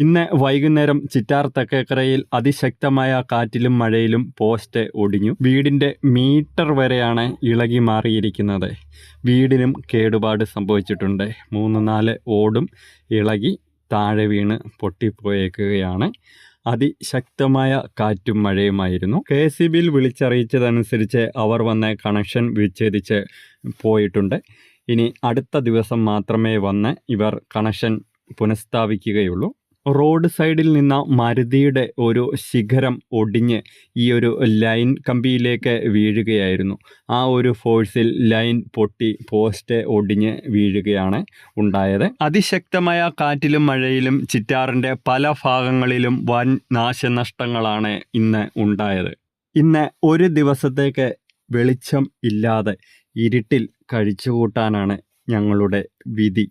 ഇന്ന് വൈകുന്നേരം ചിറ്റാർ തെക്കേക്കരയിൽ അതിശക്തമായ കാറ്റിലും മഴയിലും പോസ്റ്റ് ഒടിഞ്ഞു. വീടിന്റെ മീറ്റർ വരെയാണ് ഇളകി മാറിയിരിക്കുന്നത്. വീടിനും കേടുപാട് സംഭവിച്ചിട്ടുണ്ട്. മൂന്ന് നാല് ഓടും ഇളകി താഴെ വീണ് പൊട്ടിപ്പോയേക്കുകയാണ്. അതിശക്തമായ കാറ്റും മഴയുമായിരുന്നു. കെ സി ബിയിൽ വിളിച്ചറിയിച്ചതനുസരിച്ച് അവർ വന്ന് കണക്ഷൻ വിച്ഛേദിച്ച് പോയിട്ടുണ്ട്. ഇനി അടുത്ത ദിവസം മാത്രമേ വന്ന് ഇവർ കണക്ഷൻ പുനഃസ്ഥാപിക്കുകയുള്ളൂ. റോഡ് സൈഡിൽ നിന്ന മരുതിയുടെ ഒരു ശിഖരം ഒടിഞ്ഞ് ഈ ഒരു ലൈൻ കമ്പിയിലേക്ക് വീഴുകയായിരുന്നു. ആ ഒരു ഫോഴ്സിൽ ലൈൻ പൊട്ടി പോസ്റ്റ് ഒടിഞ്ഞ് വീഴുകയാണ് ഉണ്ടായത്. അതിശക്തമായ കാറ്റിലും മഴയിലും ചിറ്റാറിന്റെ പല ഭാഗങ്ങളിലും വൻ നാശനഷ്ടങ്ങളാണ് ഇന്ന് ഉണ്ടായത്. ഇന്ന് ഒരു ദിവസത്തേക്ക് വെളിച്ചം ഇല്ലാതെ ഇരുട്ടിൽ കഴിച്ചുകൂട്ടാനാണ് ഞങ്ങളുടെ വിധി.